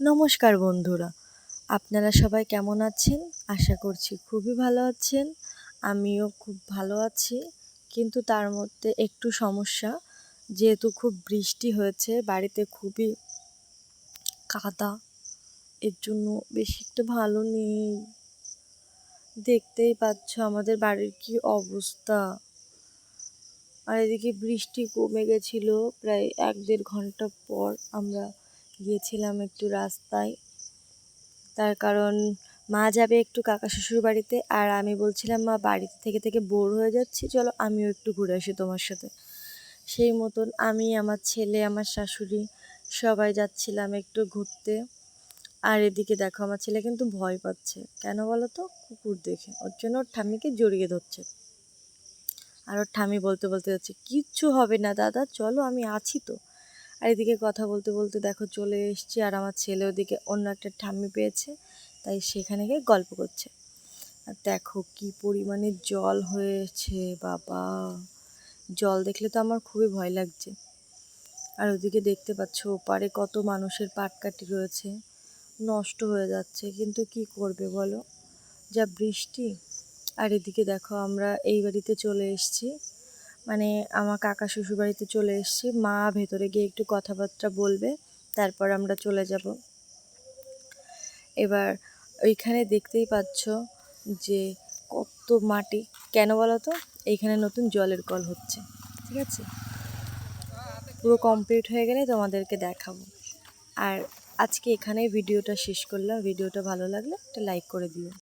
নমস্কার বন্ধুরা। আপনারা সবাই কেমন আছেন? আশা করছি খুবই ভালো আছেন। আমিও খুব ভালো আছি। কিন্তু তার মধ্যে একটু সমস্যা, যেহেতু খুব বৃষ্টি হয়েছে, বাড়িতে খুবই কাদা, এর জন্য বেশি একটা ভালো নেই। দেখতেই পাচ্ছ আমাদের বাড়ির কি অবস্থা। আর এদিকে বৃষ্টি কমে গেছিল প্রায় এক দেড় ঘণ্টা পর আমরা গিয়েছিলাম একটু রাস্তায়। তার কারণ মা যাবে একটু কাকা শ্বশুর বাড়িতে আর আমি বলছিলাম, মা, বাড়িতে থেকে থেকে বোর হয়ে যাচ্ছি, চলো আমিও একটু ঘুরে আসি তোমার সাথে। সেই মতন আমি, আমার ছেলে, আমার শাশুড়ি সবাই যাচ্ছিলাম একটু ঘুরতে। আর এদিকে দেখো, আমার ছেলে কিন্তু ভয় পাচ্ছে। কেন বলো তো? কুকুর দেখে। ওর জন্য ওর ঠাম্মিকে জড়িয়ে ধরছে। আর ওর ঠাম্মি বলতে বলতে যাচ্ছে, কিচ্ছু হবে না দাদা, চলো আমি আছি তো। আর এদিকে কথা বলতে বলতে দেখো চলে এসছি আর আমার ছেলে ওদিকে অন্য একটা ঠাম্মি পেয়েছে, তাই সেখানে গিয়ে গল্প করছে। আর দেখো কি পরিমাণে জল হয়েছে, বাবা। জল দেখলে তো আমার খুবই ভয় লাগছে। আর ওদিকে দেখতে পাচ্ছ ওপারে কত মানুষের পাটকাঠি রয়েছে। নষ্ট হয়ে যাচ্ছে, কিন্তু কি করবে বলো? যা বৃষ্টি। আর এদিকে দেখো আমরা এই বাড়িতে চলে এসেছি। মানে আমার কাকা শ্বশুর বাড়িতে চলে এসেছি। মা ভেতরে গিয়ে একটু কথাবার্তা বলবে, তারপর আমরা চলে যাব। এবার ওইখানে দেখতেই পাচ্ছ যে কত মাটি। কেন বলো তো? এইখানে নতুন জলের কল হচ্ছে, ঠিক আছে? পুরো কমপ্লিট হয়ে গেলে তোমাদেরকে দেখাবো। আর আজকে এখানেই ভিডিওটা শেষ করলাম। ভিডিওটা ভালো লাগলে একটা লাইক করে দিও।